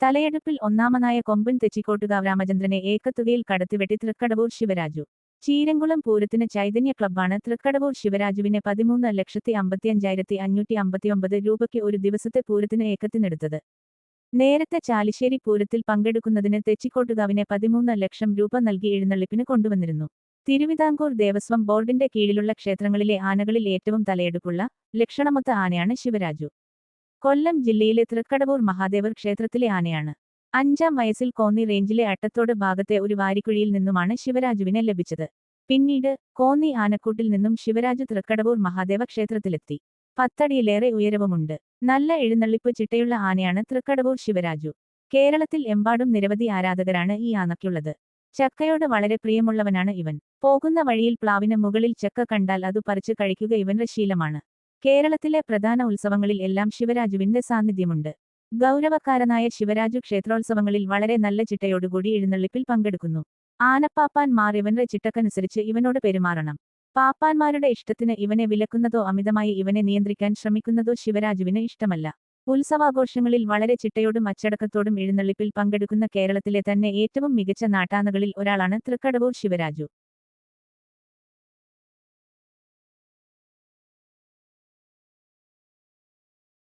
തലയെടുപ്പിൽ ഒന്നാമനായ കൊമ്പൻ തെച്ചിക്കോട്ടുകാവ് രാമചന്ദ്രനെ ഏക്കത്തുകയിൽ കടത്തിവെട്ടി തൃക്കടവൂർ ശിവരാജു. ചീരങ്കുളം പൂരത്തിന് ചൈതന്യ ക്ലബ്ബാണ് തൃക്കടവൂർ ശിവരാജുവിനെ പതിമൂന്ന് ലക്ഷത്തി അമ്പത്തിയഞ്ചായിരത്തി അഞ്ഞൂറ്റി അമ്പത്തിയൊമ്പത് രൂപയ്ക്ക് ഒരു ദിവസത്തെ പൂരത്തിന് ഏക്കത്തിനെടുത്തത്. നേരത്തെ ചാലിശ്ശേരി പൂരത്തിൽ പങ്കെടുക്കുന്നതിന് തെച്ചിക്കോട്ടുകാവിനെ പതിമൂന്ന് ലക്ഷം രൂപ നൽകി എഴുന്നള്ളിപ്പിന് കൊണ്ടുവന്നിരുന്നു. തിരുവിതാംകൂർ ദേവസ്വം ബോർഡിന്റെ കീഴിലുള്ള ക്ഷേത്രങ്ങളിലെ ആനകളിൽ ഏറ്റവും തലയെടുപ്പുള്ള ലക്ഷണമൊത്ത ആനയാണ് ശിവരാജു. കൊല്ലം ജില്ലയിലെ തൃക്കടവൂർ മഹാദേവർ ക്ഷേത്രത്തിലെ ആനയാണ്. അഞ്ചാം വയസ്സിൽ കോന്നി റേഞ്ചിലെ അട്ടത്തോട് ഭാഗത്തെ ഒരു വാരിക്കുഴിയിൽ നിന്നുമാണ് ശിവരാജുവിനെ ലഭിച്ചത്. പിന്നീട് കോന്നി ആനക്കൂട്ടിൽ നിന്നും ശിവരാജു തൃക്കടവൂർ മഹാദേവ ക്ഷേത്രത്തിലെത്തി. പത്തടിയിലേറെ ഉയരവുമുണ്ട്. നല്ല എഴുന്നള്ളിപ്പ് ചിട്ടയുള്ള ആനയാണ് തൃക്കടവൂർ ശിവരാജു. കേരളത്തിൽ എമ്പാടും നിരവധി ആരാധകരാണ് ഈ ആനയ്ക്കുള്ളത്. ചക്കയോട് വളരെ പ്രിയമുള്ളവനാണ് ഇവൻ. പോകുന്ന വഴിയിൽ പ്ലാവിന് മുകളിൽ ചക്ക കണ്ടാൽ അത് പറിച്ചു കഴിക്കുക ഇവന്റെ ശീലമാണ്. കേരളത്തിലെ പ്രധാന ഉത്സവങ്ങളിൽ എല്ലാം ശിവരാജുവിന്റെ സാന്നിധ്യമുണ്ട്. ഗൗരവക്കാരനായ ശിവരാജു ക്ഷേത്രോത്സവങ്ങളിൽ വളരെ നല്ല ചിട്ടയോടുകൂടി എഴുന്നള്ളിപ്പിൽ പങ്കെടുക്കുന്നു. ആനപ്പാപ്പാൻമാർ ഇവന്റെ ചിട്ടക്കനുസരിച്ച് ഇവനോട് പെരുമാറണം. പാപ്പാന്മാരുടെ ഇഷ്ടത്തിന് ഇവനെ വിലക്കുന്നതോ അമിതമായി ഇവനെ നിയന്ത്രിക്കാൻ ശ്രമിക്കുന്നതോ ശിവരാജുവിന് ഇഷ്ടമല്ല. ഉത്സവാഘോഷങ്ങളിൽ വളരെ ചിട്ടയോടും അച്ചടക്കത്തോടും എഴുന്നള്ളിപ്പിൽ പങ്കെടുക്കുന്ന കേരളത്തിലെ തന്നെ ഏറ്റവും മികച്ച നാട്ടാനകളിൽ ഒരാളാണ് തൃക്കടവൂർ ശിവരാജു.